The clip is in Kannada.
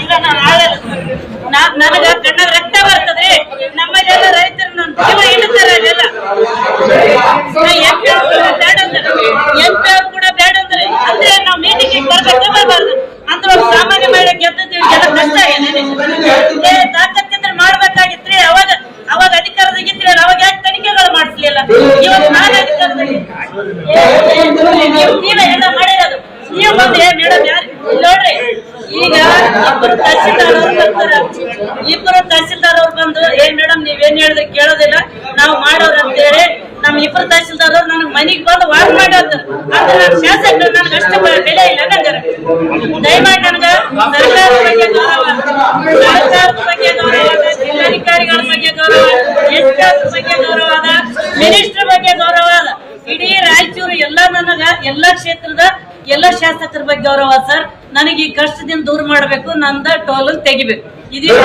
ಇಲ್ಲ, ನಾನು ಆಳಲ್ಲ ನಾ- ನನಗ ಕಣ್ಣಾಗ ರಕ್ತ ಬರ್ತದೆ. ನಮ್ಮಲ್ಲೆಲ್ಲ ರೈತರು ಜೀವ ಇಡುತ್ತಾರೆ ಅದೆಲ್ಲ. ಬೇಡ ಅಂದ್ರೆ ಎಂಪಿ ಕೂಡ ಬೇಡ ಅಂದ್ರೆ ಅಂದ್ರೆ ನಾವು ಮೀಟಿಂಗ್ ಬರ್ಬೇಕು ಬರಬಾರ್ದು ಅಂದ್ರೆ ಒಂದು ಸಾಮಾನ್ಯ ಮಹಿಳೆ ಗೆದ್ದಿದ್ದೀವಿ ಎಲ್ಲ ಕಷ್ಟ ಆಗಿದೆ. ತಾಕತ್ತಿದ್ರೆ ಮಾಡ್ಬೇಕಾಗಿತ್ರಿ, ಅವಾಗ ಅವಾಗ ಅಧಿಕಾರದಾಗ ಇದ್ರಿ ಅವಾಗ ಯಾಕೆ ತನಿಖೆಗಳು ಮಾಡಿಸ್ಲಿಲ್ಲ ಇವತ್ತು ನಾನು ಅಧಿಕಾರದಲ್ಲಿ ನೀವು ಎಲ್ಲ ಮಾಡಿರೋದು. ನೀವು ಬಂದು, ಏ, ಮೇಡಮ್, ಯಾರು ಈಗ ತಹಸೀಲ್ದಾರ್ ಅವ್ರು ಬರ್ತಾರೆ. ಇಬ್ಬರು ತಹಸೀಲ್ದಾರ್ ಅವ್ರು ಬಂದು, ಏ ಮೇಡಮ್, ನೀವೇನ್ ಹೇಳಿದ್ರೆ ಕೇಳೋದಿಲ್ಲ. ನಾವು ಮಾಡೋರು ಅಂತೇಳಿ ನಮ್ ಇಬ್ಬರು ತಹಸೀಲ್ದಾರ್ ಅವ್ರು ನನಗ್ ಮನಿಗ್ ಬಂದು ವಾಕ್ ಮಾಡೋದು. ಅಂದ್ರೆ ನಾನು ಶಾಸಕರು ನನಗೆ ಅಷ್ಟು ಬೆಲೆ ಇಲ್ಲ ನಂಗರ ದಯಮಾಡಿ ನನಗ ಸರ್ಕಾರದ ಬಗ್ಗೆ ಗೌರವ, ಸರ್ಕಾರದ ಬಗ್ಗೆ ಗೌರವ, ಜಿಲ್ಲಾಧಿಕಾರಿಗಳ ಬಗ್ಗೆ ಗೌರವ ಎಸ್ ಬಗ್ಗೆ ಗೌರವ ಅದ, ಮಿನಿಸ್ಟರ್ ಬಗ್ಗೆ ಗೌರವ ಅದ. ಇಡೀ ರಾಯಚೂರು ಎಲ್ಲಾ ನನಗ, ಎಲ್ಲಾ ಕ್ಷೇತ್ರದ ಎಲ್ಲ ಶಾಸಕರ ಬಗ್ಗೆ ಗೌರವ ಸರ್. ನನಗೆ ಈ ಕಷ್ಟದಿಂದ ದೂರ ಮಾಡಬೇಕು ನಂದ ಟೋಲ್ ತೆಗಿಬೇಕು. ಇದೀಗ